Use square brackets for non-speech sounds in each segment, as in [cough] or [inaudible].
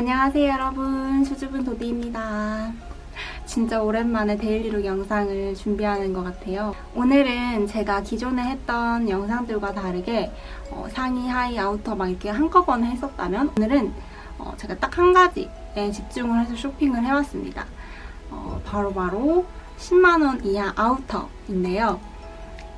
안녕하세요 여러분. 수줍은 도디입니다. 진짜 오랜만에 데일리룩 영상을 준비하는 것 같아요. 오늘은 제가 기존에 했던 영상들과 다르게 어, 상의, 하의, 아우터 막 이렇게 한꺼번에 했었다면 오늘은 어, 제가 딱 한 가지에 집중을 해서 쇼핑을 해왔습니다. 어, 바로바로 10만원 이하 아우터인데요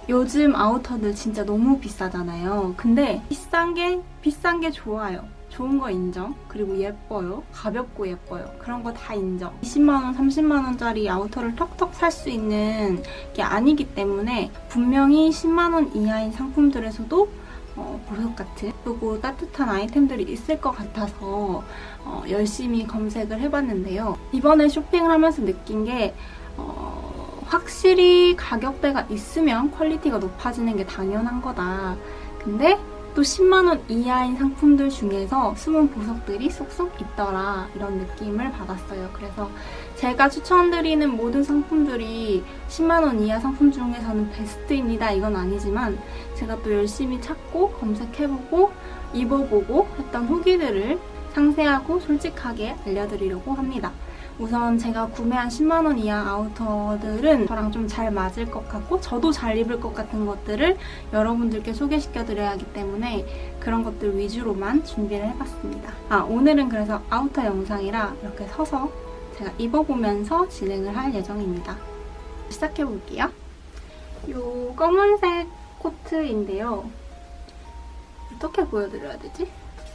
요즘 아우터들 진짜 너무 비싸잖아요. 근데 비싼 게 비싼 게 좋아요. 좋은 거 인정. 그리고 예뻐요. 가볍고 예뻐요. 그런 거 다 인정. 20만원, 30만원짜리 아우터를 턱턱 살 수 있는 게 아니기 때문에 분명히 10만원 이하인 상품들에서도 어, 보석 같은 그리고 따뜻한 아이템들이 있을 것 같아서 어, 열심히 검색을 해봤는데요. 이번에 쇼핑을 하면서 느낀 게 어, 확실히 가격대가 있으면 퀄리티가 높아지는 게 당연한 거다. 근데 또 10만원 이하인 상품들 중에서 숨은 보석들이 쏙쏙 있더라. 이런 느낌을 받았어요. 그래서 제가 추천드리는 모든 상품들이 10만원 이하 상품 중에서는 베스트입니다. 이건 아니지만 제가 또 열심히 찾고 검색해보고 입어보고 했던 후기들을 상세하고 솔직하게 알려드리려고 합니다. 우선 제가 구매한 10만원 이하 아우터들은 저랑 좀 잘 맞을 것 같고 저도 잘 입을 것 같은 것들을 여러분들께 소개시켜 드려야 하기 때문에 그런 것들 위주로만 준비를 해봤습니다. 아 오늘은 그래서 아우터 영상이라 이렇게 서서 제가 입어보면서 진행을 할 예정입니다. 시작해 볼게요. 요 검은색 코트인데요. 어떻게 보여드려야 되지?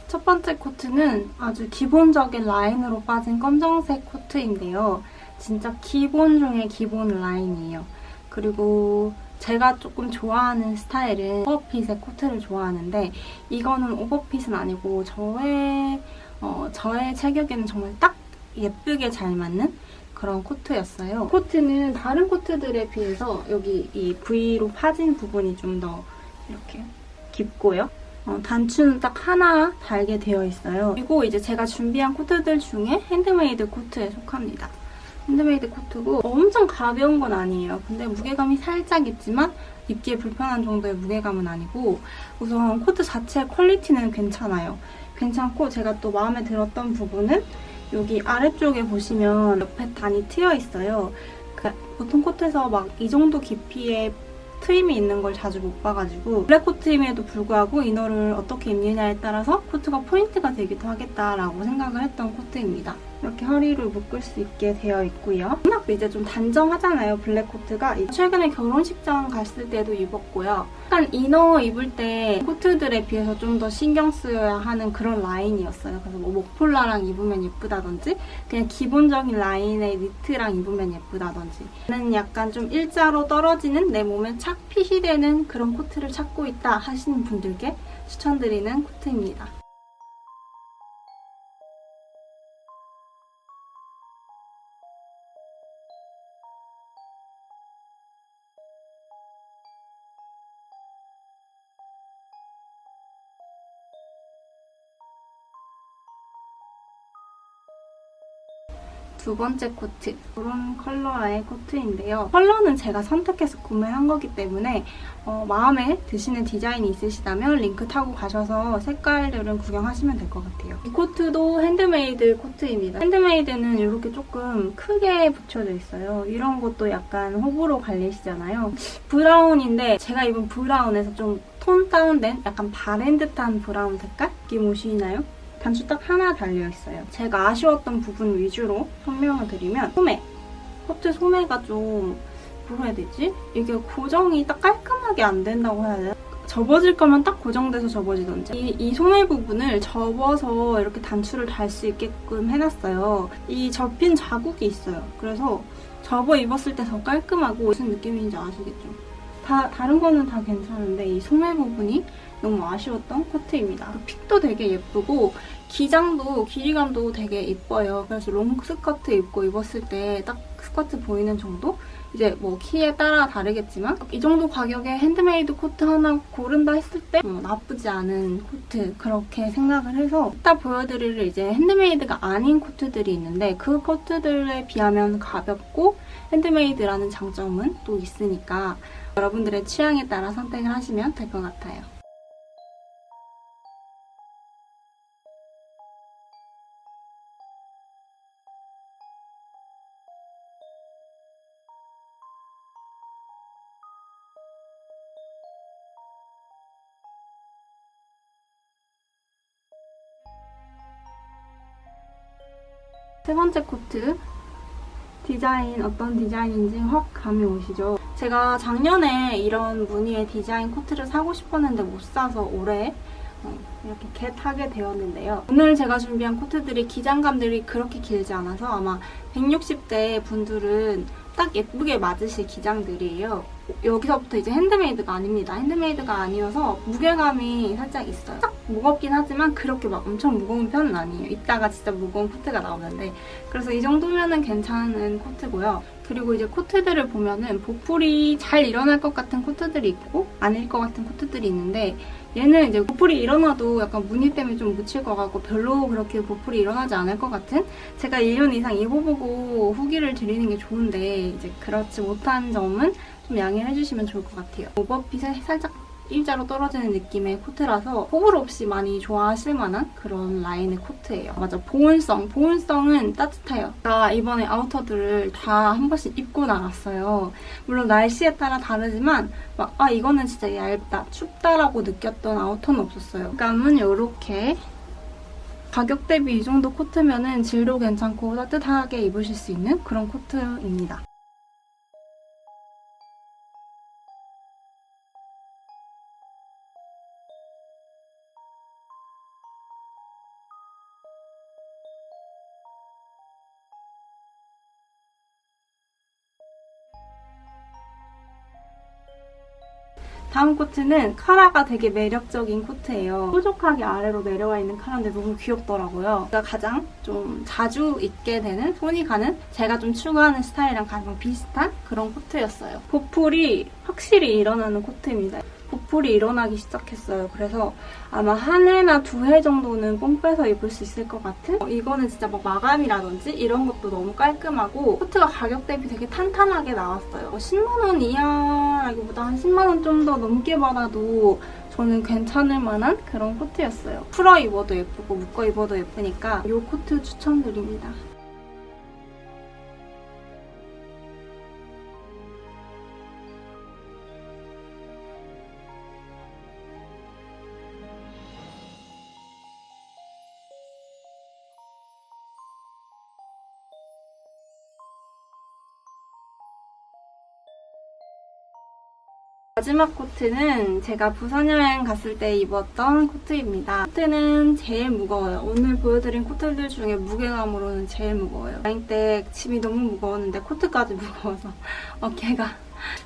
첫 번째 코트는 아주 기본적인 라인으로 빠진 검정색 코트인데요. 진짜 기본 중에 기본 라인이에요. 그리고 제가 조금 좋아하는 스타일은 오버핏의 코트를 좋아하는데 이거는 오버핏은 아니고 저의 어, 저의 체격에는 정말 딱 예쁘게 잘 맞는 그런 코트였어요. 코트는 다른 코트들에 비해서 여기 이 V로 파진 부분이 좀 더 이렇게 깊고요. 어, 단추는 딱 하나 달게 되어 있어요. 그리고 이제 제가 준비한 코트들 중에 핸드메이드 코트에 속합니다. 핸드메이드 코트고 엄청 가벼운 건 아니에요. 근데 무게감이 살짝 있지만 입기에 불편한 정도의 무게감은 아니고 우선 코트 자체 퀄리티는 괜찮아요. 괜찮고 제가 또 마음에 들었던 부분은 여기 아래쪽에 보시면 옆에 단이 트여 있어요. 그 보통 코트에서 막 이 정도 깊이의 트임이 있는 걸 자주 못 봐가지고 블랙 코트임에도 불구하고 이너를 어떻게 입느냐에 따라서 코트가 포인트가 되기도 하겠다라고 생각을 했던 코트입니다. 이렇게 허리를 묶을 수 있게 되어 있고요. 워낙 이제 좀 단정하잖아요, 블랙 코트가. 최근에 결혼식장 갔을 때도 입었고요. 약간 이너 입을 때 코트들에 비해서 좀 더 신경 쓰여야 하는 그런 라인이었어요. 그래서 뭐 목폴라랑 입으면 예쁘다든지 그냥 기본적인 라인의 니트랑 입으면 예쁘다든지 저는 약간 좀 일자로 떨어지는 내 몸에 착 핏이 되는 그런 코트를 찾고 있다 하시는 분들께 추천드리는 코트입니다. 두 번째 코트 이런 컬러의 코트인데요. 컬러는 제가 선택해서 구매한 거기 때문에 어, 마음에 드시는 디자인이 있으시다면 링크 타고 가셔서 색깔들은 구경하시면 될 것 같아요. 이 코트도 핸드메이드 코트입니다. 핸드메이드는 이렇게 조금 크게 붙여져 있어요. 이런 것도 약간 호불호 갈리시잖아요. 브라운인데 제가 입은 브라운에서 좀 톤 다운된 약간 바랜 듯한 브라운 색깔? 느낌 오시나요? 단추 딱 하나 달려있어요. 제가 아쉬웠던 부분 위주로 설명을 드리면 소매. 코트 소매가 좀 뭐라 해야 되지? 이게 고정이 딱 깔끔하게 안 된다고 해야 되나? 접어질 거면 딱 고정돼서 접어지던지 이, 이 소매 부분을 접어서 이렇게 단추를 달 수 있게끔 해놨어요. 이 접힌 자국이 있어요. 그래서 접어 입었을 때 더 깔끔하고 무슨 느낌인지 아시겠죠? 다 다른 거는 다 괜찮은데 이 소매 부분이 너무 아쉬웠던 코트입니다. 핏도 되게 예쁘고 기장도 길이감도 되게 예뻐요. 그래서 롱 스커트 입고 입었을 때 딱 스커트 보이는 정도? 이제 뭐 키에 따라 다르겠지만 이 정도 가격에 핸드메이드 코트 하나 고른다 했을 때 어, 나쁘지 않은 코트 그렇게 생각을 해서 이따 보여드릴 이제 핸드메이드가 아닌 코트들이 있는데 그 코트들에 비하면 가볍고 핸드메이드라는 장점은 또 있으니까 여러분들의 취향에 따라 선택을 하시면 될 것 같아요. 세 번째 코트 디자인 어떤 디자인인지 확 감이 오시죠? 제가 작년에 이런 무늬의 디자인 코트를 사고 싶었는데 못 사서 올해 어, 이렇게 겟하게 되었는데요. 오늘 제가 준비한 코트들이 기장감들이 그렇게 길지 않아서 아마 160대 분들은 딱 예쁘게 맞으실 기장들이에요. 여기서부터 이제 핸드메이드가 아닙니다. 핸드메이드가 아니어서 무게감이 살짝 있어요. 딱 무겁긴 하지만 그렇게 막 엄청 무거운 편은 아니에요. 이따가 진짜 무거운 코트가 나오는데 그래서 이 정도면은 괜찮은 코트고요. 그리고 이제 코트들을 보면은 보풀이 잘 일어날 것 같은 코트들이 있고 아닐 것 같은 코트들이 있는데 얘는 이제 보풀이 일어나도 약간 무늬 때문에 좀 묻힐 것 같고 별로 그렇게 보풀이 일어나지 않을 것 같은 제가 1년 이상 입어보고 후기를 드리는 게 좋은데 이제 그렇지 못한 점은 좀 양해를 해주시면 좋을 것 같아요. 오버핏에 살짝 일자로 떨어지는 느낌의 코트라서 호불호 없이 많이 좋아하실 만한 그런 라인의 코트예요. 맞아, 보온성. 보온성은 따뜻해요. 제가 이번에 아우터들을 다 한 번씩 입고 나갔어요. 물론 날씨에 따라 다르지만 막 아 이거는 진짜 얇다, 춥다라고 느꼈던 아우터는 없었어요. 감은 이렇게 가격 대비 이 정도 코트면은 질도 괜찮고 따뜻하게 입으실 수 있는 그런 코트입니다. 다음 코트는 카라가 되게 매력적인 코트예요. 뾰족하게 아래로 내려와 있는 카라인데 너무 귀엽더라고요. 제가 가장 좀 자주 입게 되는 손이 가는 제가 좀 추구하는 스타일이랑 가장 비슷한 그런 코트였어요. 보풀이 확실히 일어나는 코트입니다. 보풀이 일어나기 시작했어요. 그래서 아마 한 해나 두 해 정도는 뽕 빼서 입을 수 있을 것 같은? 어, 이거는 진짜 막 마감이라든지 이런 것도 너무 깔끔하고 코트가 가격 대비 되게 탄탄하게 나왔어요. 10만원 이하라기보다 한 10만원 좀 더 넘게 받아도 저는 괜찮을 만한 그런 코트였어요. 풀어 입어도 예쁘고 묶어 입어도 예쁘니까 이 코트 추천드립니다. 마지막 코트는 제가 부산 여행 갔을 때 입었던 코트입니다. 코트는 제일 무거워요. 오늘 보여드린 코트들 중에 무게감으로는 제일 무거워요. 여행 때 짐이 너무 무거웠는데 코트까지 [laughs] 무거워서 어깨가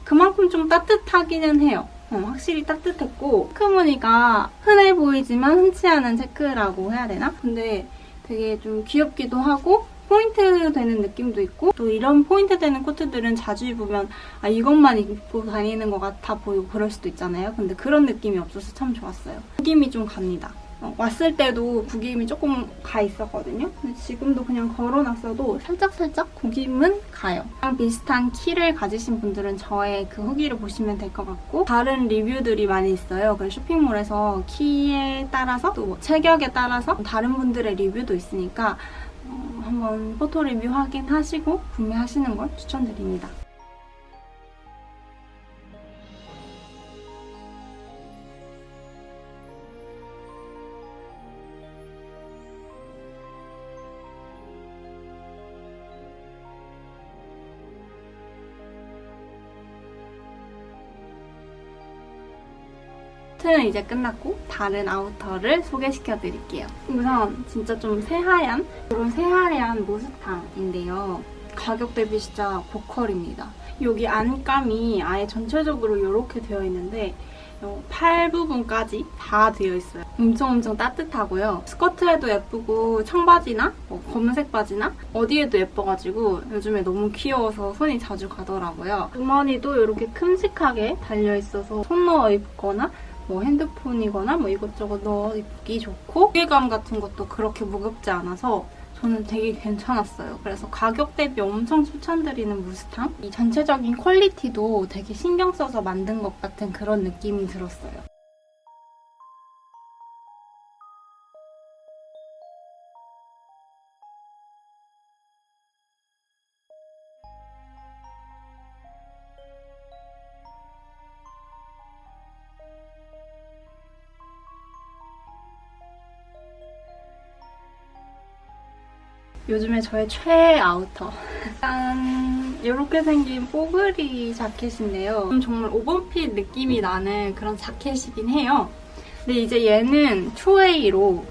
그만큼 좀 따뜻하기는 해요. 어, 확실히 따뜻했고 체크무늬가 흔해 보이지만 흔치 않은 체크라고 해야 되나? 근데 되게 좀 귀엽기도 하고 포인트 되는 느낌도 있고 또 이런 포인트 되는 코트들은 자주 입으면 아 이것만 입고 다니는 것 같아 보이고 그럴 수도 있잖아요. 근데 그런 느낌이 없어서 참 좋았어요. 구김이 좀 갑니다. 어, 왔을 때도 구김이 조금 가 있었거든요. 근데 지금도 그냥 걸어놨어도 살짝살짝 구김은 가요.랑 비슷한 키를 가지신 분들은 저의 그 후기를 보시면 될 것 같고 다른 리뷰들이 많이 있어요. 그래서 쇼핑몰에서 키에 따라서 또뭐 체격에 따라서 다른 분들의 리뷰도 있으니까 어, 한번 포토 리뷰 확인하시고 구매하시는 걸 추천드립니다. 코트는 이제 끝났고 다른 아우터를 소개시켜 드릴게요. 우선 진짜 좀 새하얀 이런 새하얀 모스탕인데요. 가격 대비 진짜 고퀄입니다. 여기 안감이 아예 전체적으로 이렇게 되어 있는데 어, 팔 부분까지 다 되어 있어요. 엄청 엄청 따뜻하고요. 스커트에도 예쁘고 청바지나 뭐 검은색 바지나 어디에도 예뻐가지고 요즘에 너무 귀여워서 손이 자주 가더라고요. 주머니도 이렇게 큼직하게 달려 있어서 손 넣어 입거나 뭐 핸드폰이거나 뭐 이것저것 넣어 입기 좋고 무게감 같은 것도 그렇게 무겁지 않아서 저는 되게 괜찮았어요. 그래서 가격 대비 엄청 추천드리는 무스탕. 이 전체적인 퀄리티도 되게 신경 써서 만든 것 같은 그런 느낌이 들었어요. 요즘에 저의 최애 아우터. 짠! 이렇게 생긴 뽀글이 자켓인데요. 좀 정말 오버핏 느낌이 나는 그런 자켓이긴 해요. 근데 이제 얘는 투웨이로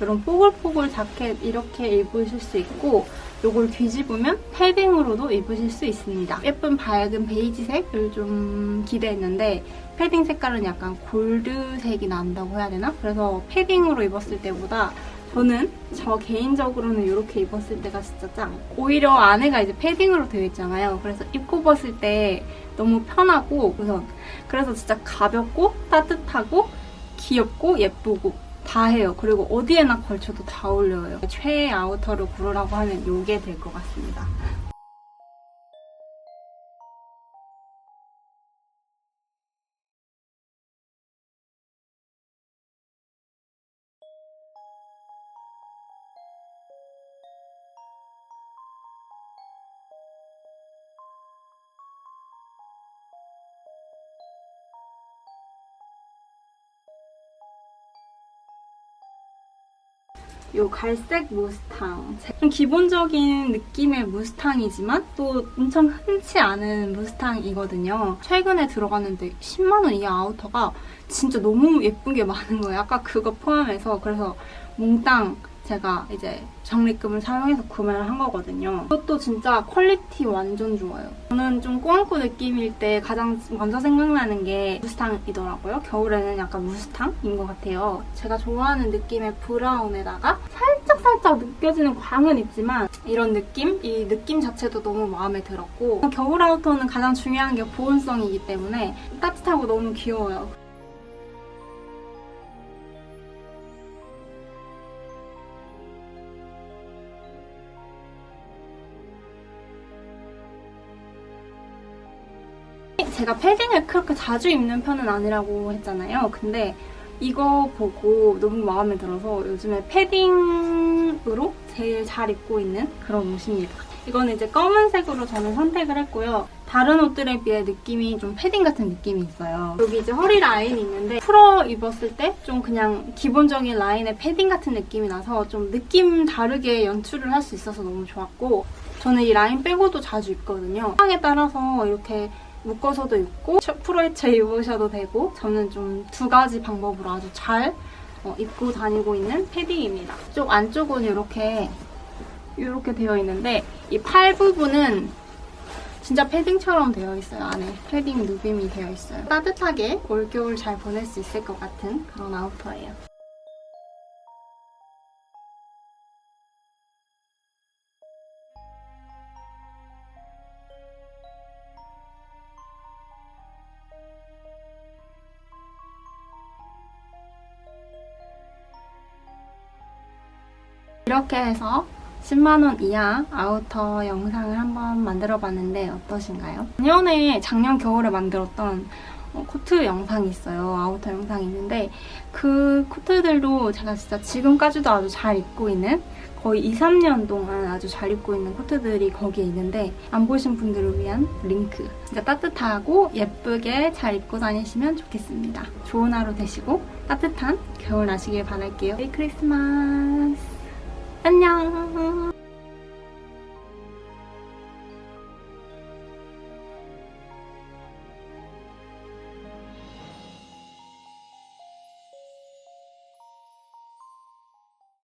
이런 뽀글뽀글 자켓 이렇게 입으실 수 있고 요걸 뒤집으면 패딩으로도 입으실 수 있습니다. 예쁜 밝은 베이지색을 좀 기대했는데 패딩 색깔은 약간 골드색이 난다고 해야 되나? 그래서 패딩으로 입었을 때보다 저는 저 개인적으로는 이렇게 입었을 때가 진짜 짱. 오히려 안에가 이제 패딩으로 되어 있잖아요. 그래서 입고 벗을 때 너무 편하고 우선 그래서 진짜 가볍고 따뜻하고 귀엽고 예쁘고 다 해요. 그리고 어디에나 걸쳐도 다 어울려요. 최애 아우터를 고르라고 하면 이게 될 것 같습니다. 요 갈색 무스탕. 좀 기본적인 느낌의 무스탕이지만 또 엄청 흔치 않은 무스탕이거든요. 최근에 들어갔는데 10만원 이하 아우터가 진짜 너무 예쁜 게 많은 거예요. 아까 그거 포함해서. 그래서 몽땅 제가 이제 적립금을 사용해서 구매를 한 거거든요. 이것도 진짜 퀄리티 완전 좋아요. 저는 좀 꾸안꾸 느낌일 때 가장 먼저 생각나는 게 무스탕이더라고요. 겨울에는 약간 무스탕인 것 같아요. 제가 좋아하는 느낌의 브라운에다가 살짝살짝 느껴지는 광은 있지만 이런 느낌? 이 느낌 자체도 너무 마음에 들었고 겨울 아우터는 가장 중요한 게 보온성이기 때문에 따뜻하고 너무 귀여워요. 제가 패딩을 그렇게 자주 입는 편은 아니라고 했잖아요. 근데 이거 보고 너무 마음에 들어서 요즘에 패딩으로 제일 잘 입고 있는 그런 옷입니다. 이거는 이제 검은색으로 저는 선택을 했고요. 다른 옷들에 비해 느낌이 좀 패딩 같은 느낌이 있어요. 여기 이제 허리 라인이 있는데 풀어 입었을 때 좀 그냥 기본적인 라인의 패딩 같은 느낌이 나서 좀 느낌 다르게 연출을 할 수 있어서 너무 좋았고 저는 이 라인 빼고도 자주 입거든요. 상황에 따라서 이렇게 묶어서도 입고 풀어헤쳐 입으셔도 되고 저는 좀 두 가지 방법으로 아주 잘 어, 입고 다니고 있는 패딩입니다. 쪽 안쪽은 이렇게 이렇게 되어 있는데 이 팔 부분은 진짜 패딩처럼 되어 있어요. 안에 패딩 누빔이 되어 있어요. 따뜻하게 올겨울 잘 보낼 수 있을 것 같은 그런 아우터예요. 이렇게 해서 10만원 이하 아우터 영상을 한번 만들어 봤는데 어떠신가요? 작년에 작년 겨울에 만들었던 어, 코트 영상이 있어요. 아우터 영상이 있는데 그 코트들도 제가 진짜 지금까지도 아주 잘 입고 있는 거의 2, 3년 동안 아주 잘 입고 있는 코트들이 거기에 있는데 안 보신 분들을 위한 링크 진짜 따뜻하고 예쁘게 잘 입고 다니시면 좋겠습니다. 좋은 하루 되시고 따뜻한 겨울 나시길 바랄게요. 메리 크리스마스 안녕